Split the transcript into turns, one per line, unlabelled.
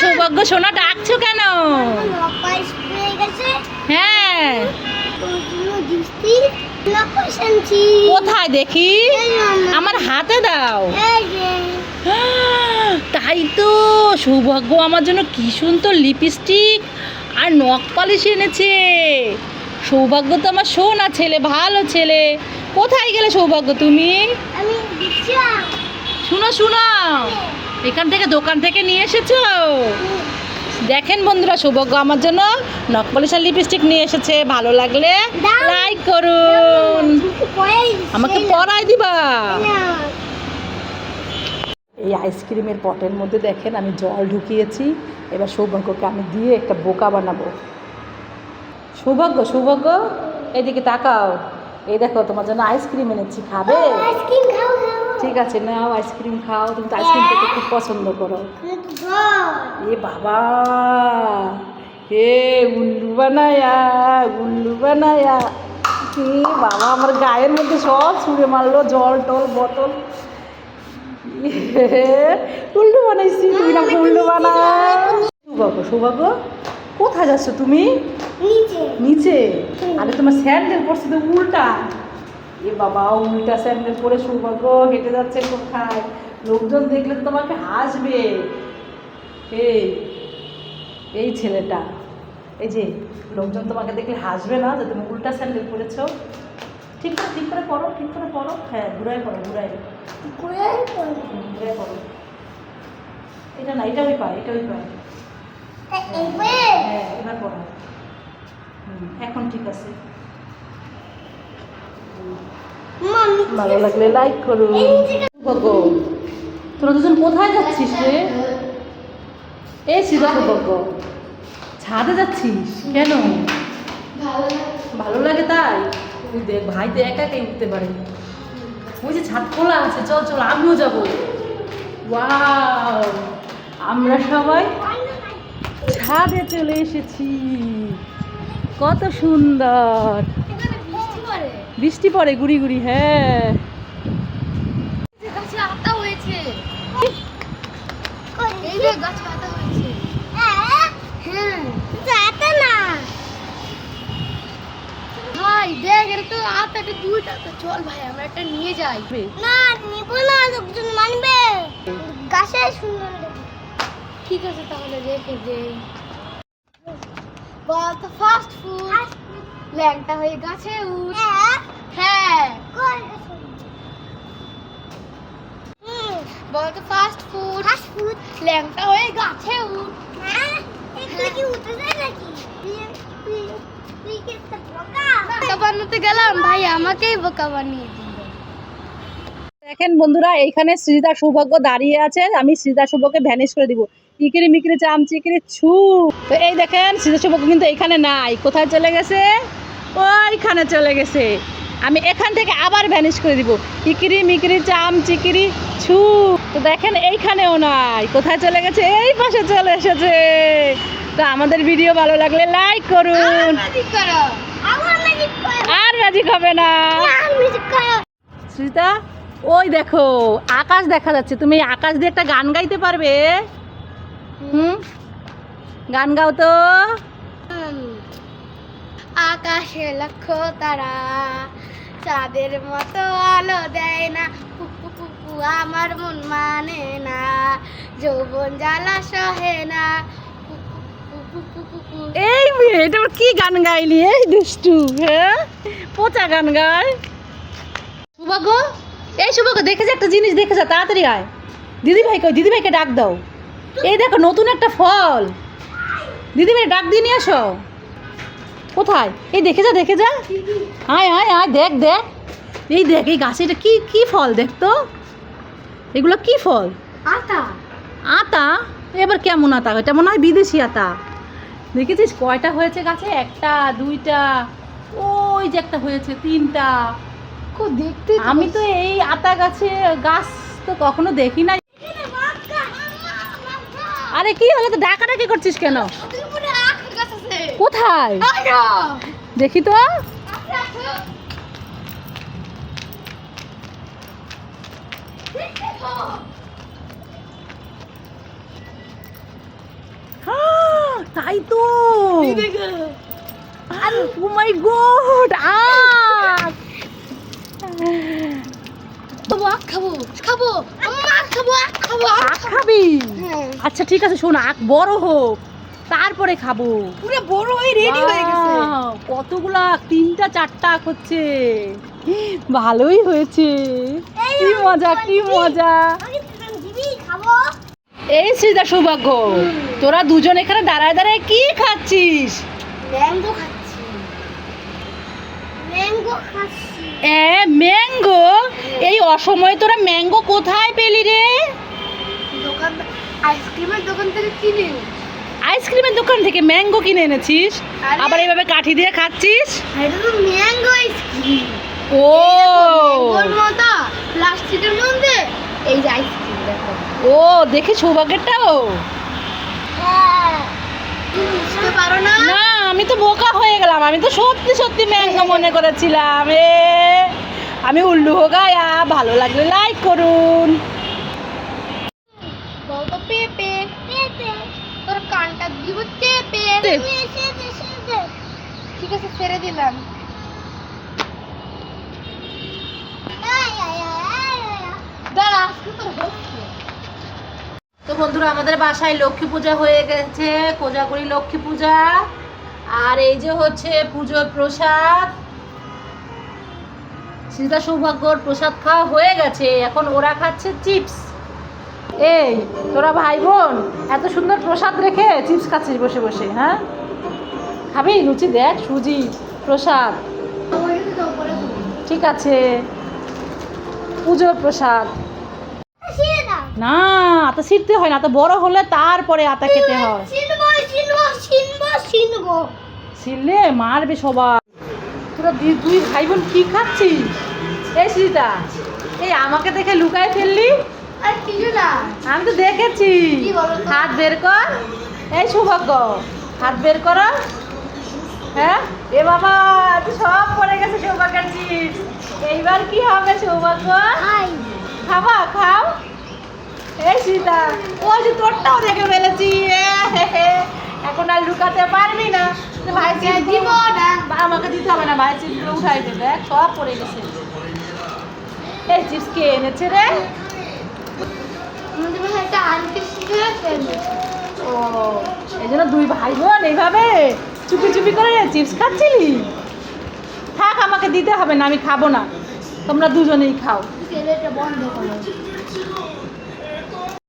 সৌভাগ্য সোনা ডাকছো কেন? হ্যাঁ। কোথায় দেখি? আমার হাতে দাও। তাই তো সৌভাগ্য আমার জন্য কি সুন্দর লিপস্টিক আর নখ পালিশ এনেছে। সৌভাগ্য তো আমার সোনা ছেলে ভালো ছেলে। কোথায় গেলে সৌভাগ্য তুমি? শুনো শুনো। এখান থেকে দোকান থেকে নিয়ে এসেছ? দেখেন বন্ধুরা সৌভাগ্য আমার জন্য নখ পালিশ লিপস্টিক নিয়ে এসেছে। ভালো লাগলে। লাইক করুন। আমাকে পরাই দিবা। এই আইসক্রিমের পটের মধ্যে দেখেন আমি জল ঢুকিয়েছি। এবার সৌভাগ্যকে আমি দিয়ে একটা বোকা বানাবো। সৌভাগ্য সৌভাগ্্য এদিকে তাকাও। এই দেখো তোমার জন্য আইসক্রিম এনেছি খাবে?
আইসক্রিম খাও খাও
ঠিক আছে নাও আইসক্রিম খাও তুমি তো আইসক্রিম খেতে খুব পছন্দ করো। এ বাবা এ উল্লু বানায়া উল্লু বানায়া। এ বাবা আমার গায়ের মধ্যে সব ছুঁড়ে মারলো জল টল বোতল। উল্লু বানাইছি তুমি না উল্লু বানা সৌভাগ্য সৌভাগ্য কোথায় যাচ্ছ তুমি?
নিচে।
নিচে? আরে তোমার স্যান্ডেল পড়ছে তো উল্টা। এ বাবা উল্টা স্যান্ডেল পরে সৌভাগ্য হেঁটে যাচ্ছে কোথায়? লোকজন দেখলে তো তোমাকে হাসবে। এই এই ছেলেটা। এই যে লোকজন তোমাকে দেখলে হাসবে না যে তুমি উল্টা স্যান্ডেল পরেছো ঠিক করে ঠিক করে পড়ো ঠিক করে পড়ো। হ্যাঁ ঘুরাই পড়ো ঘুরাই।
ঘুরে পড়ে।
ঘুরাই পড়ো। এটা না এটা ওই পায় এটা ওই পায়। হ্যাঁ এবার পড়ো। এখন ঠিক আছে। ভালো লাগলে লাইক করুন। গগো তোরা দুজন কোথায় যাচ্ছিস রে? গগ ছাদে যাচ্ছিস কেন? ভালো লাগে। তাই? তুই দেখ ভাই তো একা একাই উঠতে পারে। ওই যে ছাদ খোলা আছে চল চল আমিও যাব। ওয়াও আমরা সবাই ছাদে চলে এসেছি। কত সুন্দর।
বৃষ্টি পড়ে,
গুড়ি গুড়ি হ্যাঁ।
যে যে চল ভাই আমরা একটা নিয়ে যাই না ঠিক আছে, তাহলে রেখে দেই বল তো ফাস্ট ফুড ল্যাংটা হয়ে গাছে উঠ হ্যাঁ। বল তো ফাস্ট ফুড ফাস্ট ফুড ল্যাংটা হয়ে গাছে উঠ একটা বোকা? বানাতে গেলাম। ভাই আমাকেই বোকা বানিয়ে দিল
দেখেন বন্ধুরা এইখানে শ্রীদা সৌভাগ্য দাঁড়িয়ে আছে আমি শ্রীদা সৌভাগ্যকে ভ্যানিশ করে দিব। ইকিরি মিকিরি চাম চিকিরি ছু। তো এই দেখেন শ্রীদা সৌভাগ্য কিন্তু এখানে নাই। কোথায় চলে গেছে? ওইখানে চলে গেছে। আমি এখান থেকে আবার ভ্যানিশ করে দিব। ইকিরি মিকিরি চাম চিকিরি ছু। তো দেখেন এইখানেও নাই। কোথায় চলে গেছে? এই পাশে চলে এসেছে। তো আমাদের ভিডিও ভালো লাগলে লাইক করুন। আর ম্যাজিক হবে না। সুজিতা ওই দেখো আকাশ দেখা যাচ্ছে। তুমি আকাশ দিয়ে একটা গান গাইতে পারবে? হুম? গান গাও তো।
আকাশে লক্ষ্য তারা চাঁদের মতো আলো দেয় না। পুপু পুপু আমার মন মানে না। যৌবন জ্বালা সহে না।
এই মেয়ে এটা কি গান গাইলি? এই দুষ্টু হ্যাঁ? পচা গান গায়। সুভাগ্য এই সুভাগ্য দেখে যা একটা জিনিস দেখে যা তাড়াতাড়ি আয়। দিদি ভাই কই দিদি ভাইকে ডাক দাও। এই দেখো নতুন একটা ফল। দিদি ভাই ডাক দিয়ে নিয়ে আসো। কোথায়? এই দেখে যা দেখে যা। আয় আয় আয় দেখ দেখ। এই দেখ এই গাছে এটা কী কি ফল দেখ তো। এগুলো কী ফল?
আতা।
আতা? এবার কেমন আতা? এটা মনে হয় বিদেশি আতা। দেখেছিস কয়টা হয়েছে গাছে? একটা দুইটা ওই যে একটা হয়েছে তিনটা।
দেখতে
আমি তো এই আতা গাছে গাছ তো কখনো দেখি নাই। আরে কি হলো? তো ডাকাডাকি করছিস কেন? কোথায়? দেখি তো। তাই তো। ও মাই গড আখ!
খাব আখ খাব খাব। আখ খাব আখ খাব আখ
খাবি।
হ্যাঁ।
আচ্ছা ঠিক আছে শোন আখ বড় হোক তারপরে খাব।
পুরো বড় হয়ে রেডি হয়ে গেছে।
কতগুলা? তিনটা চারটা আখ হচ্ছে। ভালোই হয়েছে। কি মজা কি মজা। এই শ্রীদা সৌভাগ্য তোরা দুজন এখানে দাঁড়ায় দাঁড়ায় কি খাচ্ছিস?
ম্যাঙ্গো খাচ্ছি। ম্যাঙ্গো খাচ্ছি।
এ ম্যাঙ্গো? এই অসময়ে তোরা ম্যাঙ্গো কোথায় পেলি রে?
দোকান আইসক্রিমের দোকান থেকে কিনে
আইসক্রিমের দোকান থেকে ম্যাঙ্গো কিনে এনেছিস? আবার এইভাবে কাঠি দিয়ে খাচ্ছিস?
এটা তো ম্যাঙ্গো আইসক্রিম।
ও।
মতো প্লাস্টিকের মধ্যে এই যে আইসক্রিম দেখো।
ও দেখে সৌভাগ্যটাও
হ্যাঁ। বুঝতে পারো না
আমি তো বোকা হয়ে গেলাম আমি তো সত্যি সত্যি ম্যাঙ্গো মনে করেছিলাম এ। আমি উল্লু হোগায়া ভালো লাগলে লাইক করুন।
পেঁপে তোর কানটা দিব চেপে। ঠিক আছে ছেড়ে দিলাম।
তো বন্ধুরা আমাদের বাসায় লক্ষ্মী পূজা হয়ে গেছে কোজাগরি লক্ষ্মী পূজা। আর এই যে হচ্ছে পুজোর প্রসাদ। সীতা সৌভাগ্যর প্রসাদ খাওয়া হয়ে গেছে, এখন ওরা খাচ্ছে চিপস। এই, তোরা ভাই বোন এত সুন্দর প্রসাদ রেখে চিপস খাচ্ছিস বসে বসে হ্যাঁ? খাবি? রুচি দেখ, সুজি, প্রসাদ। ঠিক আছে। পুজোর প্রসাদ। না, আতা ছিঁড়তে হয় না তো বড় হলে তারপরে আতা খেতে হয়। ছিললে মারবে সবাই। তোরা দুই ভাই বোন কি খাচ্ছিস? এই সীতা এই আমাকে দেখে লুকায় ফেললি?
আর কিছু না
আমি তো দেখেছি। হাত বের কর। এই সৌভাগ্য হাত বের করো। হ্যাঁ? এ বাবা সব পড়ে গেছে সৌভাগ্যের চিপস। এইবার কি হবে সৌভাগ্য? খাবা? খাও। এই সীতা ওই যে তোরটাও দেখে ফেলেছি। এ হে হে। এখন আর লুকাতে পারবি না।
দিব না?
আমাকে দিতে হবে না ভাই উঠাই সব পড়ে গেছে। এই চিপস কে এনেছে রে?
আমাদের
ও এই জন্য দুই ভাই বোন এইভাবে চুপি চুপি করে চিপস খাচ্ছিলি? থাক আমাকে দিতে হবে না আমি খাব না। তোমরা দুজনেই খাও।
বন্ধ করো।